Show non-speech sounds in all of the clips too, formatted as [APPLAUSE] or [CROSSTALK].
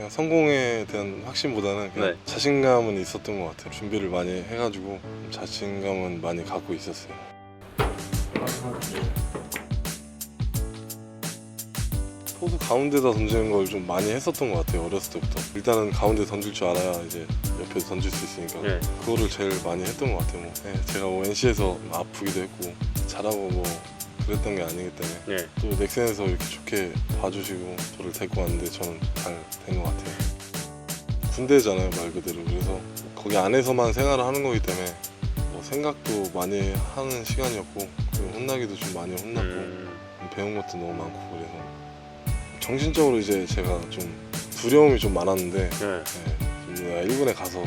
그냥 성공에 대한 확신보다는 그냥 네. 자신감은 있었던 것 같아요. 준비를 많이 해가지고 자신감은 많이 갖고 있었어요. 포수 가운데다 던지는 걸 좀 많이 했었던 것 같아요. 어렸을 때부터. 일단은 가운데 던질 줄 알아야 이제 옆에 던질 수 있으니까 네. 그거를 제일 많이 했던 것 같아요. 뭐. 네, 제가 뭐 NC에서 아프기도 했고 잘하고 뭐 그랬던 게 아니기 때문에 네. 또 넥센에서 이렇게 좋게 봐주시고 저를 데리고 왔는데 저는 잘 된 것 같아요. 군대잖아요 말 그대로 그래서 거기 안에서만 생활을 하는 거기 때문에 뭐 생각도 많이 하는 시간이었고 그리고 혼나기도 좀 많이 혼났고 음, 배운 것도 너무 많고 그래서 정신적으로 이제 제가 좀 두려움이 좀 많았는데 네. 네, 좀 내가 일본에 가서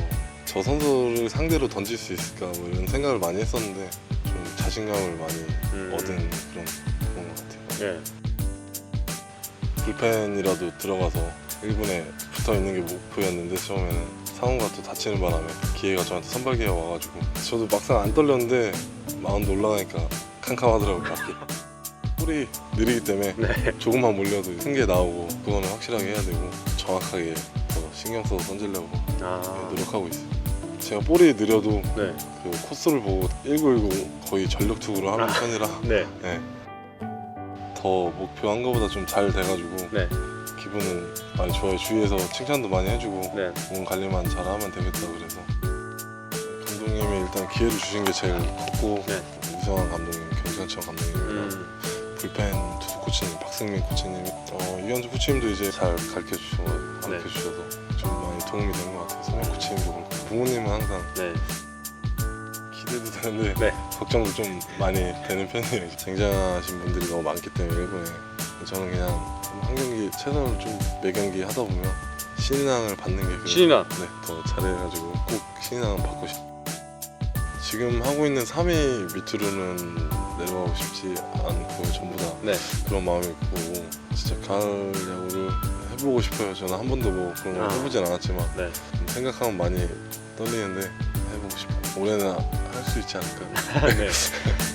저 선수를 상대로 던질 수 있을까 뭐 이런 생각을 많이 했었는데 좀 자신감을 많이 음, 얻은 그런 그런 것 같아요. 네. 불펜이라도 들어가서 1군에 붙어 있는 게 목표였는데 처음에는 상훈가 또 다치는 바람에 기회가 저한테 선발 기회가 와가지고 저도 막상 안 떨렸는데 마운드 올라가니까 캄캄하더라고요. 밖에. [LAUGHS] 볼이 느리기 때문에 네. 조금만 몰려도 큰 게 나오고 그거는 확실하게 해야 되고 정확하게 더 신경 써서 던지려고 아, 노력하고 있어요. 제가 볼이 느려도 네. 그 코스를 보고 1919 거의 전력 투구를 하는 아. 편이라 [LAUGHS] 네. 네. 더 목표한 것보다 좀 잘 돼가지고 네. 기분은 많이 좋아요. 주위에서 칭찬도 많이 해주고 네. 몸 관리만 잘하면 되겠다 그래서 감독님이 일단 기회를 주신 게 제일 컸고 네. 유성환 감독님, 경찬청 감독님이랑 음, 불펜 투수 코치님, 박승민 코치님, 어, 이현주 코치님도 이제 잘 가르쳐 주셔 가르쳐 네. 주셔서 좀 많이 도움이 되는 것 같아요. 성현 코치님도 그렇고 부모님은 항상 네. 기대도 되는데 네. 걱정도 좀 많이 되는 편이에요. 쟁쟁하신 분들이 너무 많기 때문에 일본에 저는 그냥 한 경기 최선을 좀 매 경기 하다 보면 신인왕을 받는 게 그래도 신인왕? 네, 더 잘해가지고 꼭 신인왕을 받고 싶. 지금 하고 있는 3위 밑으로는 내려가고 싶지 않고 전부 다 네. 그런 마음이 있고 진짜 가을 야구를 해보고 싶어요. 저는 한 번도 뭐 그런 걸 아. 해보진 않았지만 네. 좀 생각하면 많이 떨리는데 해보고 싶어요. 올해는 할 수 있지 않을까. [LAUGHS] 네. [LAUGHS]